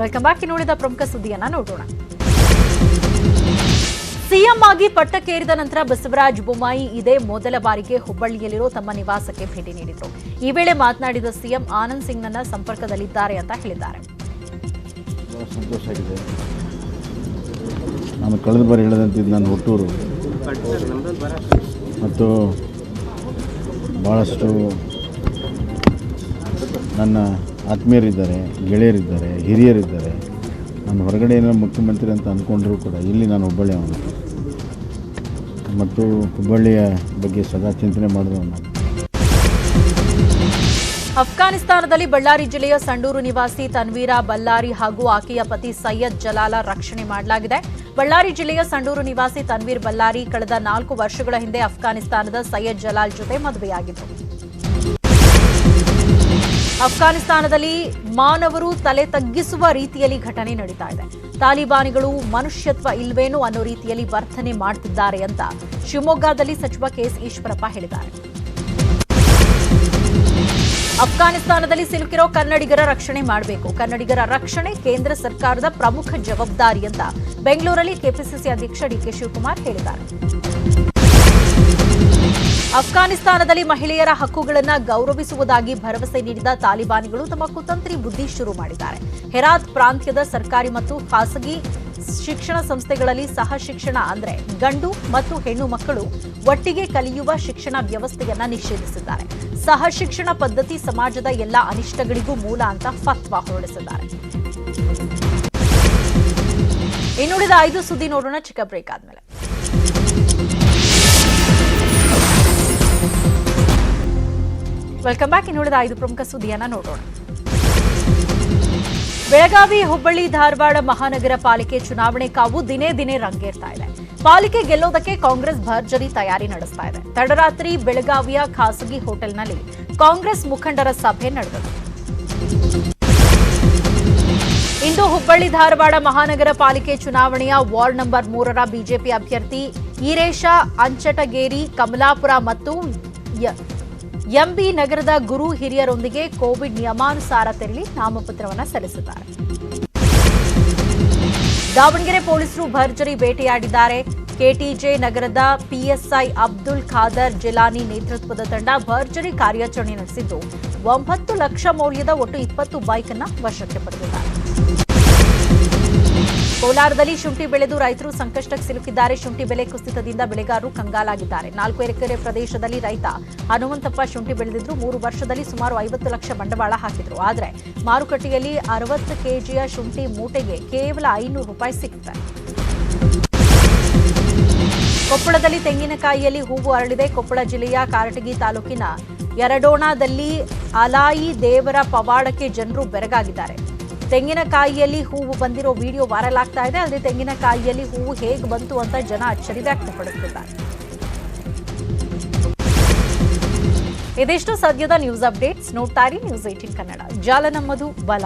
Welcome back ಇನ್ನುಳಿದ ಪ್ರಮುಖ ಸುದ್ದಿಯನ್ನ ನೋಡೋಣ. ಸಿಎಂ ಆಗಿ ಪಟ್ಟಕ್ಕೇರಿದ ನಂತರ ಬಸವರಾಜ ಬೊಮ್ಮಾಯಿ ಇದೇ ಮೊದಲ ಬಾರಿಗೆ ಹುಬ್ಬಳ್ಳಿಯಲ್ಲಿರೋ ತಮ್ಮ ನಿವಾಸಕ್ಕೆ ಭೇಟಿ ನೀಡಿದರು. ಈ ವೇಳೆ ಮಾತನಾಡಿದ ಸಿಎಂ, ಆನಂದ್ ಸಿಂಗ್ನನ್ನ ಸಂಪರ್ಕದಲ್ಲಿದ್ದಾರೆ ಅಂತ ಹೇಳಿದ್ದಾರೆ. ನಾನು ಕಳೆದ ಬಾರಿ ನನ್ನ ಹುಟ್ಟೂರು. ಮತ್ತು ಭಾಳಷ್ಟು ನನ್ನ ಆತ್ಮೀಯರಿದ್ದಾರೆ, ಗೆಳೆಯರಿದ್ದಾರೆ, ಹಿರಿಯರಿದ್ದಾರೆ. ನಾನು ಹೊರಗಡೆ ಏನೋ ಮುಖ್ಯಮಂತ್ರಿ ಅಂತ ಅಂದ್ಕೊಂಡ್ರೂ ಕೂಡ ಇಲ್ಲಿ ನಾನು ಹುಬ್ಬಳ್ಳಿ ಅವನು. ಮತ್ತು ಹುಬ್ಬಳ್ಳಿಯ ಬಗ್ಗೆ ಸದಾ ಚಿಂತನೆ ಮಾಡಿದವನು ಅಫ್ಘಾನಿಸ್ತಾನದಲ್ಲಿ ಬಳ್ಳಾರಿ ಜಿಲ್ಲೆಯ ಸಂಡೂರು ನಿವಾಸಿ ತನ್ವೀರ ಬಲ್ಲಾರಿ ಹಾಗೂ ಆಕೆಯ ಪತಿ ಸೈಯದ್ ಜಲಾಲ ರಕ್ಷಣೆ ಮಾಡಲಾಗಿದೆ. ಬಳ್ಳಾರಿ ಜಿಲ್ಲೆಯ ಸಂಡೂರು ನಿವಾಸಿ ತನ್ವೀರ್ ಬಲ್ಲಾರಿ ಕಳೆದ ನಾಲ್ಕು ವರ್ಷಗಳ ಹಿಂದೆ ಅಫ್ಘಾನಿಸ್ತಾನದ ಸೈಯದ್ ಜಲಾಲ್ ಜೊತೆ ಮದುವೆಯಾಗಿದ್ದರು. ಅಫ್ಘಾನಿಸ್ತಾನದಲ್ಲಿ ಮಾನವರು ತಲೆ ತಗ್ಗಿಸುವ ರೀತಿಯಲ್ಲಿ ಘಟನೆ ನಡೀತಾ ಇದೆ. ತಾಲಿಬಾನಿಗಳು ಮನುಷ್ಯತ್ವ ಇಲ್ವೇನೋ ಅನ್ನೋ ರೀತಿಯಲ್ಲಿ ವರ್ತನೆ ಮಾಡ್ತಿದ್ದಾರೆ ಅಂತ ಶಿವಮೊಗ್ಗದಲ್ಲಿ ಸಚಿವ ಕೆಎಸ್ ಈಶ್ವರಪ್ಪ ಹೇಳಿದ್ದಾರೆ. ಅಫ್ಘಾನಿಸ್ತಾನದಲ್ಲಿ ಸಿಲುಕಿರೋ ಕನ್ನಡಿಗರ ರಕ್ಷಣೆ ಮಾಡಬೇಕು. ಕನ್ನಡಿಗರ ರಕ್ಷಣೆ ಕೇಂದ್ರ ಸರ್ಕಾರದ ಪ್ರಮುಖ ಜವಾಬ್ದಾರಿ ಅಂತ ಬೆಂಗಳೂರಲ್ಲಿ ಕೆಪಿಸಿಸಿ ಅಧ್ಯಕ್ಷ ಡಿಕೆ ಶಿವಕುಮಾರ್ ಹೇಳಿದ್ದಾರೆ. ಅಫ್ಘಾನಿಸ್ತಾನದಲ್ಲಿ ಮಹಿಳೆಯರ ಹಕ್ಕುಗಳನ್ನು ಗೌರವಿಸುವುದಾಗಿ ಭರವಸೆ ನೀಡಿದ ತಾಲಿಬಾನಿಗಳು ತಮ್ಮ ಕುತಂತ್ರಿ ಬುದ್ಧಿ ಶುರು ಮಾಡಿದ್ದಾರೆ. ಹೆರಾತ್ ಪ್ರಾಂತ್ಯದ ಸರ್ಕಾರಿ ಮತ್ತು ಖಾಸಗಿ ಶಿಕ್ಷಣ ಸಂಸ್ಥೆಗಳಲ್ಲಿ ಸಹ ಶಿಕ್ಷಣ ಅಂದರೆ ಗಂಡು ಮತ್ತು ಹೆಣ್ಣು ಮಕ್ಕಳು ಒಟ್ಟಿಗೆ ಕಲಿಯುವ ಶಿಕ್ಷಣ ವ್ಯವಸ್ಥೆಯನ್ನ ನಿಷೇಧಿಸಿದ್ದಾರೆ. ಸಹ ಶಿಕ್ಷಣ ಪದ್ಧತಿ ಸಮಾಜದ ಎಲ್ಲಾ ಅನಿಷ್ಟಗಳಿಗೂ ಮೂಲ ಅಂತ ಫತ್ವಾ ಹೊರಡಿಸಿದ್ದಾರೆ. ಇನ್ನುಳಿದ ಐದು ಸುದ್ದಿ ನೋಡೋಣ, ಚಿಕ್ಕ ಬ್ರೇಕ್ ಆದ್ಮೇಲೆ. ವೆಲ್ಕಮ್ ಬ್ಯಾಕ್ ಇನ್ನುಳಿದ ಐದು ಪ್ರಮುಖ ಸುದ್ದಿಯನ್ನ ನೋಡೋಣ. ಬೆಳಗಾವಿ, ಹುಬ್ಬಳ್ಳಿ, ಧಾರವಾಡ ಮಹಾನಗರ ಪಾಲಿಕೆ ಚುನಾವಣೆ ಕಾವು ದಿನೇ ದಿನೇ ರಂಗೇರ್ತಾ ಇದೆ. ಪಾಲಿಕೆ ಗೆಲ್ಲೋದಕ್ಕೆ ಕಾಂಗ್ರೆಸ್ ಭರ್ಜರಿ ತಯಾರಿ ನಡೆಸ್ತಾ ಇದೆ. ತಡರಾತ್ರಿ ಬೆಳಗಾವಿಯ ಖಾಸಗಿ ಹೋಟೆಲ್ನಲ್ಲಿ ಕಾಂಗ್ರೆಸ್ ಮುಖಂಡರ ಸಭೆ ನಡೆದಿದೆ. ಇಂದು ಹುಬ್ಬಳ್ಳಿ, ಧಾರವಾಡ ಮಹಾನಗರ ಪಾಲಿಕೆ ಚುನಾವಣೆಯ ವಾರ್ಡ್ ನಂಬರ್ ಮೂರರ ಬಿಜೆಪಿ ಅಭ್ಯರ್ಥಿ ಈರೇಶ ಅಂಚಟಗೇರಿ, ಕಮಲಾಪುರ ಮತ್ತು ಎಂಬಿ ನಗರದ ಗುರು ಹಿರಿಯರೊಂದಿಗೆ ಕೋವಿಡ್ ನಿಯಮಾನುಸಾರ ತೆರಳಿ ನಾಮಪತ್ರವನ್ನು ಸಲ್ಲಿಸಿದ್ದಾರೆ ದಾವಣಗೆರೆ ಪೊಲೀಸರು ಭರ್ಜರಿ ಬೇಟೆಯಾಡಿದ್ದಾರೆ. ಕೆಟಿಜೆ ನಗರದ ಪಿಎಸ್ಐ ಅಬ್ದುಲ್ ಖಾದರ್ ಜಿಲಾನಿ ನೇತೃತ್ವದ ತಂಡ ಭರ್ಜರಿ ಕಾರ್ಯಾಚರಣೆ ನಡೆಸಿದ್ದು, ಒಂಬತ್ತು ಲಕ್ಷ ಮೌಲ್ಯದ ಒಟ್ಟು ಇಪ್ಪತ್ತು ಬೈಕ್ ಅನ್ನು ವಶಕ್ಕೆ ಪಡೆದಿದ್ದಾರೆ. ಕೋಲಾರದಲ್ಲಿ ಶುಂಠಿ ಬೆಳೆದು ರೈತರು ಸಂಕಷ್ಟಕ್ಕೆ ಸಿಲುಕಿದ್ದಾರೆ. ಶುಂಠಿ ಬೆಲೆ ಕುಸಿತದಿಂದ ಬೆಳೆಗಾರರು ಕಂಗಾಲಾಗಿದ್ದಾರೆ. ನಾಲ್ಕು ಎಕರೆ ಪ್ರದೇಶದಲ್ಲಿ ರೈತ ಹನುಮಂತಪ್ಪ ಶುಂಠಿ ಬೆಳೆದಿದ್ರು. ಮೂರು ವರ್ಷದಲ್ಲಿ ಸುಮಾರು ಐವತ್ತು ಲಕ್ಷ ಬಂಡವಾಳ ಹಾಕಿದ್ರು. ಆದರೆ ಮಾರುಕಟ್ಟೆಯಲ್ಲಿ ಅರವತ್ತು ಕೆಜಿಯ ಶುಂಠಿ ಮೂಟೆಗೆ ಕೇವಲ ಐನೂರು ರೂಪಾಯಿ ಸಿಗುತ್ತೆ. ಕೊಪ್ಪಳದಲ್ಲಿ ತೆಂಗಿನಕಾಯಿಯಲ್ಲಿ ಹೂವು ಅರಳಿದೆ. ಕೊಪ್ಪಳ ಜಿಲ್ಲೆಯ ಕಾರಟಗಿ ತಾಲೂಕಿನ ಯರಡೋಣದಲ್ಲಿ ಅಲಾಯಿ ದೇವರ ಪವಾಡಕ್ಕೆ ಜನರು ಬೆರಗಾಗಿದ್ದಾರೆ. ತೆಂಗಿನಕಾಯಿಯಲ್ಲಿ ಹೂವು ಬಂದಿರೋ ವಿಡಿಯೋ ವೈರಲ್ ಆಗ್ತಾ ಇದೆ. ಆದರೆ ತೆಂಗಿನಕಾಯಿಯಲ್ಲಿ ಹೂವು ಹೇಗೆ ಬಂತು ಅಂತ ಜನ ಅಚ್ಚರಿ ವ್ಯಕ್ತಪಡಿಸುತ್ತಿದ್ದಾರೆ ಇದಿಷ್ಟು ಸದ್ಯದ ನ್ಯೂಸ್ ಅಪ್ಡೇಟ್ಸ್ ನೋಡ್ತಾ ಇರಿ ನ್ಯೂಸ್ ಏಟಿನ್ ಕನ್ನಡ. ಜಾಲ ನಮ್ಮದು, ಬಲ